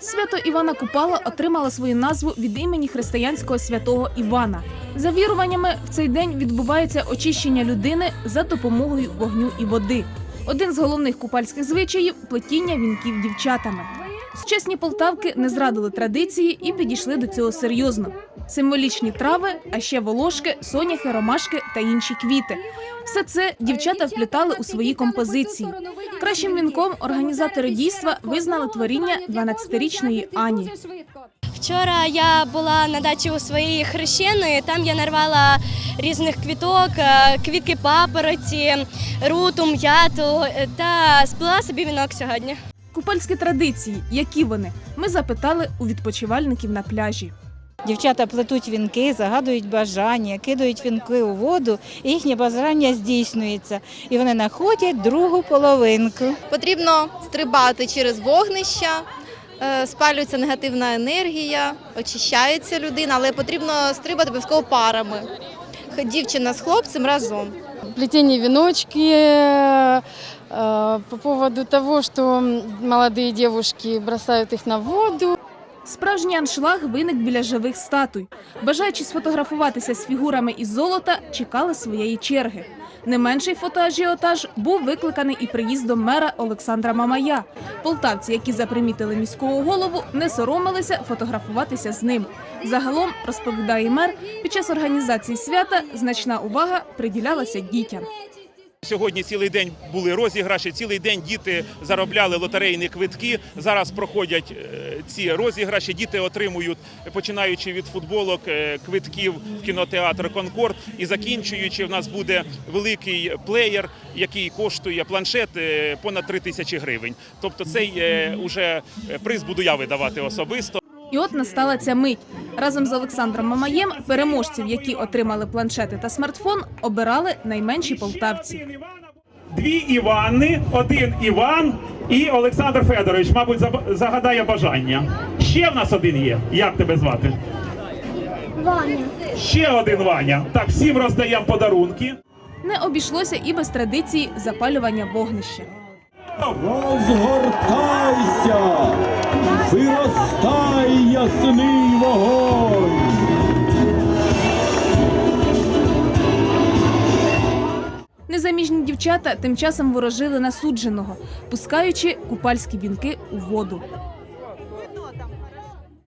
Свято Івана Купала отримало свою назву від імені християнського святого Івана. За віруваннями, в цей день відбувається очищення людини за допомогою вогню і води. Один з головних купальських звичаїв плетіння вінків дівчатами. Сучасні полтавки не зрадили традиції і підійшли до цього серйозно. Символічні трави, а ще волошки, соняхи, ромашки та інші квіти. Все це дівчата вплітали у свої композиції. Кращим вінком організатори дійства визнали творіння 12-річної Ані. Вчора я була на дачі у своєї хрещеної. Там я нарвала різних квіток, е, квітки папороті, руту, м'яту е, та сплела собі вінок сьогодні. Купальські традиції, які вони, ми запитали у відпочивальників на пляжі. Дівчата плетуть вінки, загадують бажання, кидають вінки у воду, і їхнє бажання здійснюється. І вони знаходять другу половинку. Потрібно стрибати через вогнища, е, спалюється негативна енергія, очищається людина, але потрібно стрибати обов'язково парами. Дівчина з хлопцем разом. плетение веночки, э, по поводу того, что м, молодые девушки бросают их на воду. Справжній аншлаг виник біля живих статуй. Бажаючи сфотографуватися з фігурами із золота, чекали своєї черги. Не менший фотоажіотаж був викликаний і приїздом мера Олександра Мамая. Полтавці, які запримітили міського голову, не соромилися фотографуватися з ним. Загалом, розповідає мер, під час організації свята значна увага приділялася дітям. Сьогодні цілий день були розіграші, цілий день діти заробляли лотерейні квитки. Зараз проходять е, ці розіграші. Діти отримують, починаючи від футболок, е, квитків в кінотеатр Конкорд і закінчуючи, в нас буде великий плеєр, який коштує планшет е, понад 3 тисячі гривень. Тобто цей уже приз буду я видавати особисто. І от настала ця мить. Разом з Олександром Мамаєм переможців, які отримали планшети та смартфон, обирали найменші полтавці. Дві Іванни, один Іван і Олександр Федорович, мабуть, загадає бажання. Ще в нас один є. Як тебе звати? Ваня. Ще один Ваня. Так, всім роздаємо подарунки. Не обійшлося і без традиції запалювання вогнища. Розгортайся, виростай ясний вогонь. Незаміжні дівчата тим часом ворожили насудженого, пускаючи купальські вінки у воду.